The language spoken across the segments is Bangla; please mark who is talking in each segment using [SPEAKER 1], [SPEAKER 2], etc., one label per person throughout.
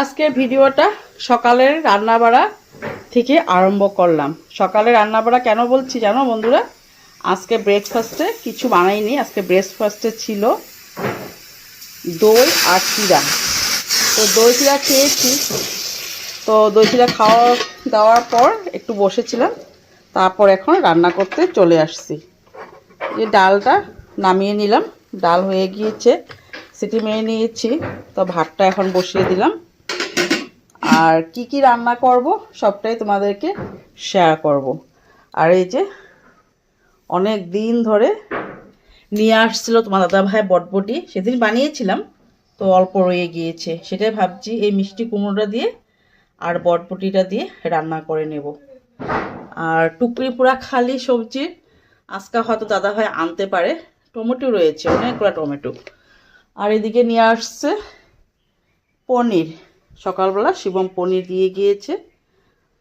[SPEAKER 1] আজকের ভিডিওটা সকালের রান্নাবাড়া থেকে আরম্ভ করলাম। সকালে রান্নাবাড়া কেন বলছি জানো বন্ধুরা? আজকে ব্রেকফাস্টে কিছু বানাইনি। আজকে ব্রেকফাস্টে ছিল দই আর চিরা তো দই চিরা খেয়েছি। তো দই চিরা খাওয়া দেওয়ার পর একটু বসেছিলাম। তারপর এখন রান্না করতে চলে আসছি। এই ডালটা নামিয়ে নিলাম। ডাল হয়ে গিয়েছে। সিটি মেরে নিয়েছি। তো ভাতটা এখন বসিয়ে দিলাম। আর কি কি রান্না করব সবটাই তোমাদেরকে শেয়ার করব। আর এই যে অনেক দিন ধরে নিয়ে আসছিল তোমার দাদা ভাই বটবটি। সেদিন বানিয়েছিলাম, তো অল্প রয়ে গিয়েছে। সেটাই ভাবছি এই মিষ্টি কুমড়োটা দিয়ে আর বটবটিটা দিয়ে রান্না করে নেব। আর টুকরি পুরা খালি সবজি, আজকে হয়তো দাদা ভাই আনতে পারে। টমেটো রয়েছে, অনেকগুলো টমেটো। আর এদিকে নিয়ে আসছে পনির। সকালবেলা শিবম পনির দিয়ে গিয়েছে,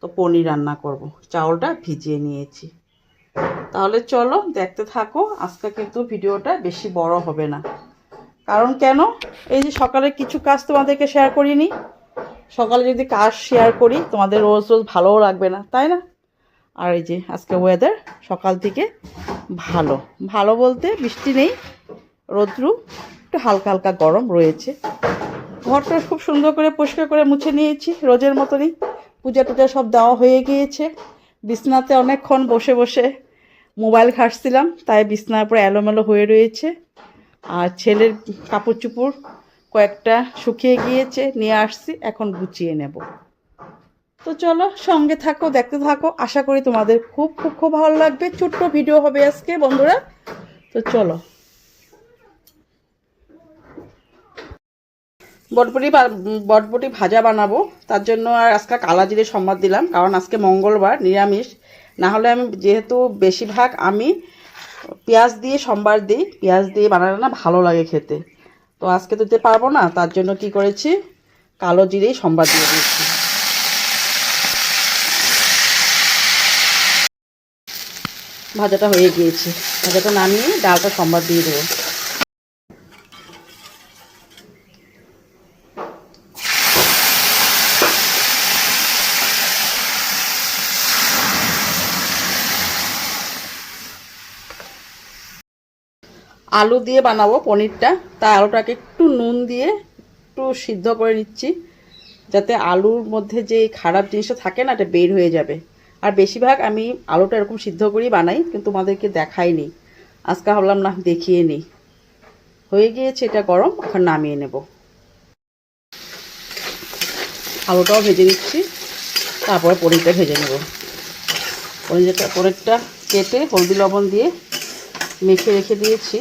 [SPEAKER 1] তো পনির রান্না করব। চাউলটা ভিজিয়ে নিয়েছি। তাহলে চলো দেখতে থাকো, আজকে কিন্তু ভিডিওটা বেশি বড় হবে না। কারণ কেন? এই যে সকালে কিছু কাজ তোমাদেরকে শেয়ার করিনি। সকালে যদি কাজ শেয়ার করি, তোমাদের রোজ রোজ ভালোও লাগবে না, তাই না? আর এই যে আজকে ওয়েদার সকাল থেকে ভালো। ভালো বলতে বৃষ্টি নেই, রোদ্রু, একটু হালকা হালকা গরম রয়েছে। ঘরটা খুব সুন্দর করে পরিষ্কার করে মুছে নিয়েছি, রোজের মতনই। পূজা টুজা সব দেওয়া হয়ে গিয়েছে। বিছনাতে অনেকক্ষণ বসে বসে মোবাইল ঘাঁটছিলাম তাই বিছনার উপরে এলোমেলো হয়ে রয়েছে। আর ছেলের কাপড় চুপড় কয়েকটা শুকিয়ে গিয়েছে, নিয়ে আসছি, এখন গুছিয়ে নেব। তো চলো, সঙ্গে থাকো, দেখতে থাকো। আশা করি তোমাদের খুব খুব খুব ভালো লাগবে। ছোট্ট ভিডিও হবে আজকে, বন্ধুরা। তো চলো। বটবটি বটবটি ভাজা বানাবো। তার জন্য আর আজকে কালা জিরে সম্বাদ দিলাম, কারণ আজকে মঙ্গলবার, নিরামিষ। না হলে আমি যেহেতু বেশিরভাগ আমি পেঁয়াজ দিয়ে সম্বার দিই, পেঁয়াজ দিয়ে বানালে না ভালো লাগে খেতে। তো আজকে তো দিতে পারব না, তার জন্য কি করেছি? কালো জিরেই সম্বাদ দিয়ে দিয়েছি। ভাজাটা হয়ে গিয়েছে। ভাজাটা নামিয়ে ডালটা সম্বাদ দিয়ে দেবো। আলু দিয়ে বানাবো পনিরটা। তাই আলুটাকে একটু নুন দিয়ে একটু সিদ্ধ করে নিচ্ছি, যাতে আলুর মধ্যে যে খারাপ জিনিসটা থাকে না, এটা বের হয়ে যাবে। আর বেশিরভাগ আমি আলুটা এরকম সিদ্ধ করেই বানাই, কিন্তু তোমাদেরকে দেখাইনি। আজকে ভাবলাম না, দেখিয়ে নিই। হয়ে গিয়েছে এটা গরম, এখন নামিয়ে নেব। আলুটাও ভেজে নিচ্ছি, তারপরে পনিরটা ভেজে নেব। পনিরটা পনিরটা কেটে হলদি লবণ দিয়ে মেখে রেখে দিয়েছি।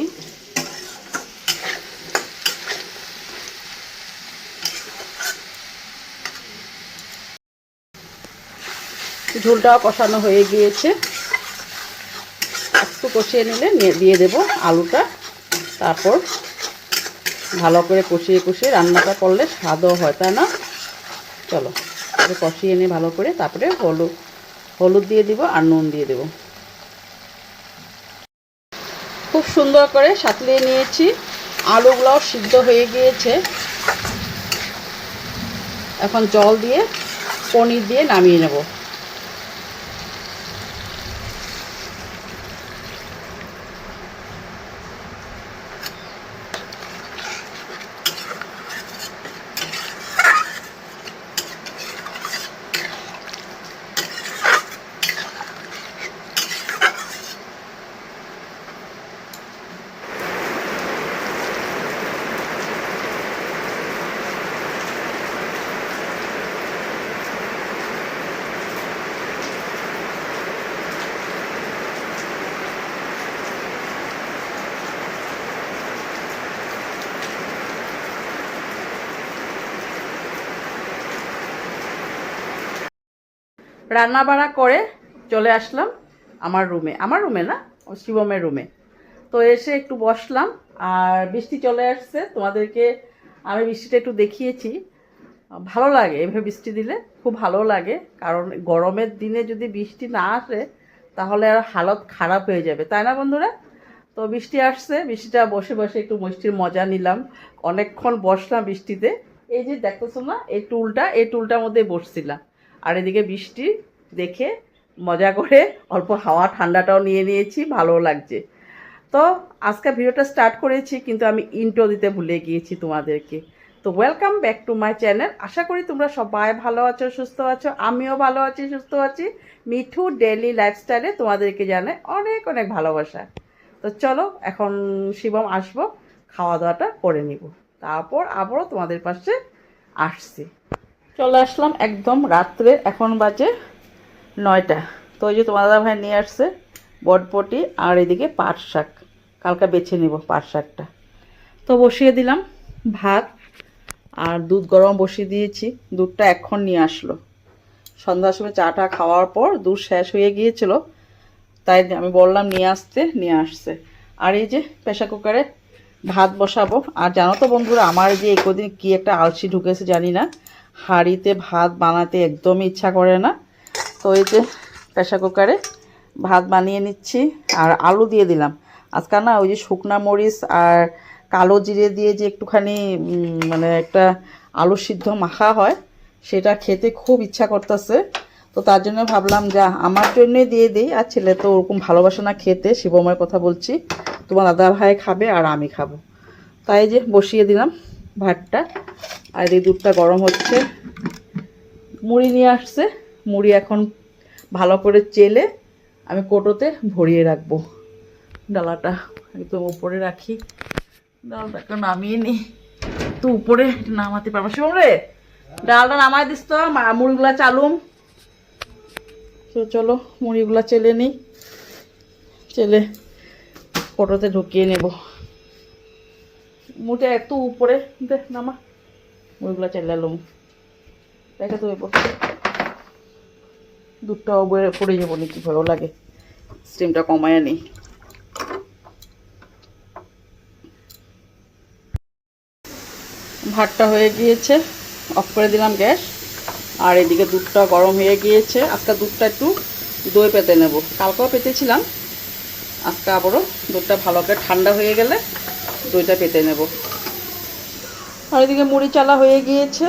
[SPEAKER 1] ঝোলটাও কষানো হয়ে গিয়েছে। একটু কষিয়ে নিলে দিয়ে দেব আলুটা। তারপর ভালো করে কষিয়ে কষিয়ে রান্নাটা করলে স্বাদও হয়, তাই না? চলো কষিয়ে নিয়ে ভালো করে তারপরে হলুদ হলুদ দিয়ে দিব আর নুন দিয়ে দেবো। খুব সুন্দর করে সাতলিয়ে নিয়েছি। আলুগুলাও সিদ্ধ হয়ে গিয়েছে। এখন জল দিয়ে পনির দিয়ে নামিয়ে নেব। রান্না বাড়া করে চলে আসলাম আমার রুমে। আমার রুমে না শিবমের রুমে। তো এসে একটু বসলাম, আর বৃষ্টি চলে আসছে, তোমাদেরকে আমি বৃষ্টিটা একটু দেখিয়েছি। ভালো লাগে এভাবে বৃষ্টি দিলে, খুব ভালো লাগে, কারণ গরমের দিনে যদি বৃষ্টি না আসে, তাহলে আর হালত খারাপ হয়ে যাবে, তাই না বন্ধুরা? তো বৃষ্টি আসছে, বৃষ্টিটা বসে বসে একটু মিষ্টির মজা নিলাম, অনেকক্ষণ বসলাম বৃষ্টিতে। এই যে দেখতেছো না, এই টুলটা, এই টুলটার মধ্যে বসছিলাম। আর এদিকে বৃষ্টি দেখে মজা করে অল্প হাওয়া ঠান্ডাটাও নিয়ে নিয়েছি ভালো লাগছে। তো আজকে ভিডিওটা স্টার্ট করেছি, কিন্তু আমি ইন্টো দিতে ভুলে গিয়েছি তোমাদেরকে। তো welcome back to my channel আশা করি তোমরা সবাই ভালো আছো, সুস্থ আছো, আমিও ভালো আছি, সুস্থ আছি। মিঠু ডেলি লাইফস্টাইলে তোমাদেরকে জানাই অনেক অনেক ভালোবাসা। তো চলো, এখন শিবম আসব খাওয়া দাওয়াটা করে নিব। তারপর আবারও তোমাদের পাশে আসছি। চলে আসলাম একদম রাত্রে, এখন বাজে নয়টা। তো ওই যে তোমার দাদা ভাই নিয়ে আসছে বটপটি আর এদিকে পাট শাক। কালকে বেছে নিব পাট শাকটা। তো বসিয়ে দিলাম ভাত আর দুধ গরম বসিয়ে দিয়েছি। দুধটা এখন নিয়ে আসলো। সন্ধ্যার সময় চাটা খাওয়ার পর দুধ শেষ হয়ে গিয়েছিল। তাই আমি বললাম নিয়ে আসতে, নিয়ে আসছে। আর এই যে প্রেশার কুকারে ভাত বসাবো। আর জানো তো বন্ধুরা, আমার যে একদিন কি একটা আলসি ঢুকেছে জানি না। হাঁড়িতে ভাত বানাতে একদমই ইচ্ছা করে না। তো এই যে প্রেশার কুকারে ভাত বানিয়ে নিচ্ছি আর আলু দিয়ে দিলাম। আজকাল না ওই যে শুকনা মরিচ আর কালো জিরে দিয়ে যে একটুখানি মানে একটা আলু সিদ্ধ মাখা হয়, সেটা খেতে খুব ইচ্ছা করতেছে। তো তার জন্য ভাবলাম, যা, আমার জন্যই দিয়ে দিই। আর ছেলে তো ওরকম ভালোবাসে না খেতে শিবময়ের কথা বলছি, তোমার দাদা ভাই খাবে আর আমি খাব। তাই যে বসিয়ে দিলাম ভাতটা। আর এই দুধটা গরম হচ্ছে। মুড়ি নিয়ে আসছে। মুড়ি এখন ভালো করে চেলে আমি কোটোতে ভরিয়ে রাখব। ডালাটা একদম উপরে রাখি। ডালটা একটু নামিয়ে নি। তো উপরে নামাতে পারব। শিবম রে, ডালটা নামাই দিস তো মুড়িগুলা চালুম। তো চলো, মুড়িগুলা চেলে নিই চেলে কোটোতে ঢুকিয়ে নেব। মুড়িটা একটু উপরে দে, নামা। মুড়িগুলা চেলে এলাম দেখে তো দুধটাও বয়ে পড়ে যাব নাকি ভয়ও লাগে। স্টিমটা কমায় নিই ভাতটা হয়ে গিয়েছে, অফ করে দিলাম গ্যাস। আর এদিকে দুধটা গরম হয়ে গিয়েছে। আজকে দুধটা একটু দই পেতে নেব। কালকেও পেতেছিলাম। আজকে আবারও দুধটা ভালো করে ঠান্ডা হয়ে গেলে দইটা পেতে নেব। আর এদিকে মুড়ি চালা হয়ে গিয়েছে।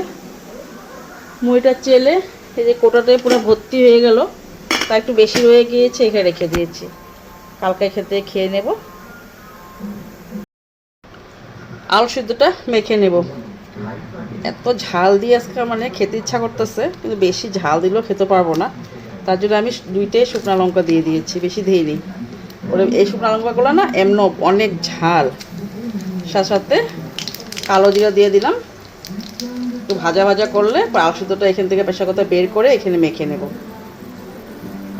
[SPEAKER 1] মুড়িটা চেলে এই যে কোটাটায় পুরো ভর্তি হয়ে গেল, তা একটু বেশি হয়ে গিয়েছে, এখানে রেখে দিয়েছি। কালকে খেতে খেয়ে নেব। আলু সিদ্ধটা মেখে নেব। এত ঝাল দিয়ে আজকে মানে খেতে ইচ্ছা করতেছে, কিন্তু বেশি ঝাল দিলেও খেতে পারব না। তার জন্য আমি দুইটাই শুকনো লঙ্কা দিয়ে দিয়েছি, বেশি দিইনি। ওরে, এই শুকনো লঙ্কাগুলো না এমন অনেক ঝাল। সাথে সাথে কালো জিরা দিয়ে দিলাম। একটু ভাজা ভাজা করলে আলু সিদ্ধটা এখান থেকে পেশা কথা বের করে এখানে মেখে নেব।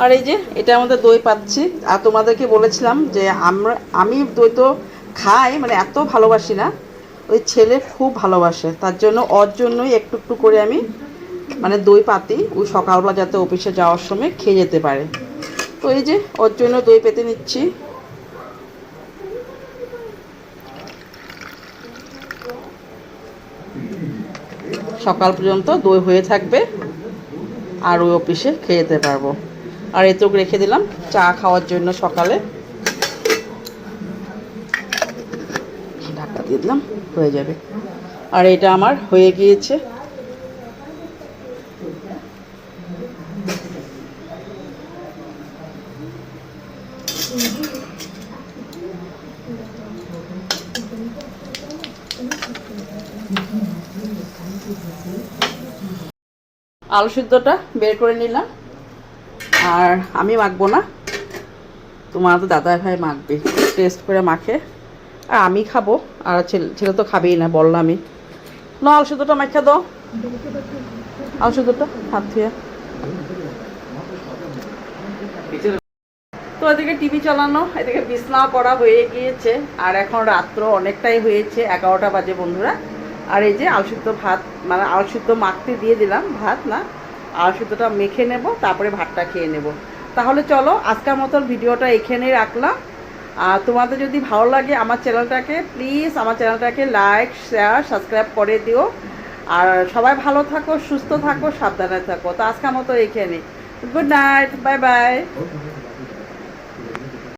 [SPEAKER 1] আর এই যে, এটা আমাদের দই পাচ্ছি। আর তোমাদেরকে বলেছিলাম যে আমরা, আমি দই তো খাই মানে এত ভালোবাসি না। ওই ছেলে খুব ভালোবাসে। তার জন্য, ওর জন্যই একটু একটু করে আমি মানে দই পাতি, ওই সকালবেলা যাতে অফিসে যাওয়ার সময় খেয়ে যেতে পারে। তো এই যে, ওর জন্য দই পেতে নিচ্ছি। সকাল পর্যন্ত দই হয়ে থাকবে আর ওই অফিসে খেয়ে যেতে পারব। আর এতটুক রেখে দিলাম, চা খাওয়ার জন্য সকালে। ঢাকা দিয়ে দিলাম, হয়ে যাবে। আর এটা আমার হয়ে গিয়েছে। আলু সিদ্ধটা বের করে নিলাম। আর আমি মাখবো না। তোমার তো দাদা ভাই মাখবে। টেস্ট করে মাখে। আর আমি খাব। আর ছেলে ছেলে তো খাবেই না বললাম আমি। না আলু সিদ্ধটা মাখা দাও। আলু সিদ্ধটা হাত ধুয়ে। তো এদিকে টিভি চালানো, এদিকে বিছনাও করা হয়ে গিয়েছে। আর এখন রাত্র অনেকটাই হয়েছে, এগারোটা বাজে বন্ধুরা। আর এই যে আলু সিদ্ধ ভাত মানে আলু সিদ্ধ মাখতে দিয়ে দিলাম, ভাত না আলু সিদ্ধটা মেখে নেব, তারপরে ভাতটা খেয়ে নেব। তাহলে চলো, আজকের মতন ভিডিওটা এখানেই রাখলাম। আর তোমাদের যদি ভালো লাগে আমার চ্যানেলটাকে প্লিজ আমার চ্যানেলটাকে লাইক শেয়ার সাবস্ক্রাইব করে দিও। আর সবাই ভালো থাকো, সুস্থ থাকো, সাবধানে থাকো। তো আজকের মতো এখানে। Good night bye bye